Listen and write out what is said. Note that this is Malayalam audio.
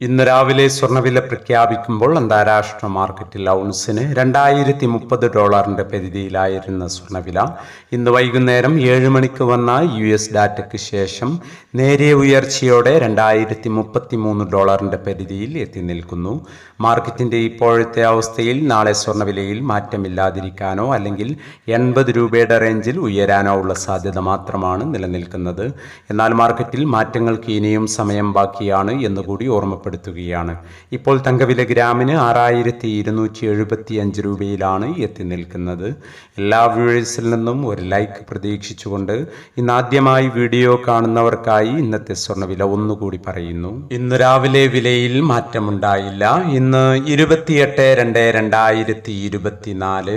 ഇന്ന് രാവിലെ സ്വർണവില പ്രഖ്യാപിക്കുമ്പോൾ അന്താരാഷ്ട്ര മാർക്കറ്റിൽ ഔൺസിന് രണ്ടായിരത്തി മുപ്പത് ഡോളറിന്റെ പരിധിയിലായിരുന്ന സ്വർണവില ഇന്ന് വൈകുന്നേരം ഏഴ് മണിക്ക് വന്ന യു എസ് ഡാറ്റയ്ക്ക് ശേഷം നേരിയ ഉയർച്ചയോടെ രണ്ടായിരത്തി മുപ്പത്തി മൂന്ന് ഡോളറിന്റെ പരിധിയിൽ എത്തി നിൽക്കുന്നു. മാർക്കറ്റിന്റെ ഇപ്പോഴത്തെ അവസ്ഥയിൽ നാളെ സ്വർണവിലയിൽ മാറ്റമില്ലാതിരിക്കാനോ അല്ലെങ്കിൽ എൺപത് രൂപയുടെ റേഞ്ചിൽ ഉയരാനോ ഉള്ള സാധ്യത മാത്രമാണ് നിലനിൽക്കുന്നത്. എന്നാൽ മാർക്കറ്റിൽ മാറ്റങ്ങൾക്ക് ഇനിയും സമയം ബാക്കിയാണ് എന്നുകൂടി ഓർമ്മപ്പെടുത്തുകയാണ് ഇപ്പോൾ തങ്കവില ഗ്രാമിന് ആറായിരത്തി ഇരുന്നൂറ്റി എഴുപത്തി അഞ്ച് രൂപയിലാണ് എത്തി നിൽക്കുന്നത്. എല്ലാ വ്യൂവേഴ്സിൽ നിന്നും ഒരു ലൈക്ക് പ്രതീക്ഷിച്ചുകൊണ്ട് ഇന്ന് ആദ്യമായി വീഡിയോ കാണുന്നവർക്കായി ഇന്നത്തെ സ്വർണവില ഒന്നുകൂടി പറയുന്നു. ഇന്ന് രാവിലെ വിലയിൽ മാറ്റമുണ്ടായില്ല. ഇന്ന് ഇരുപത്തിയെട്ട് രണ്ട് രണ്ടായിരത്തി ഇരുപത്തിനാല്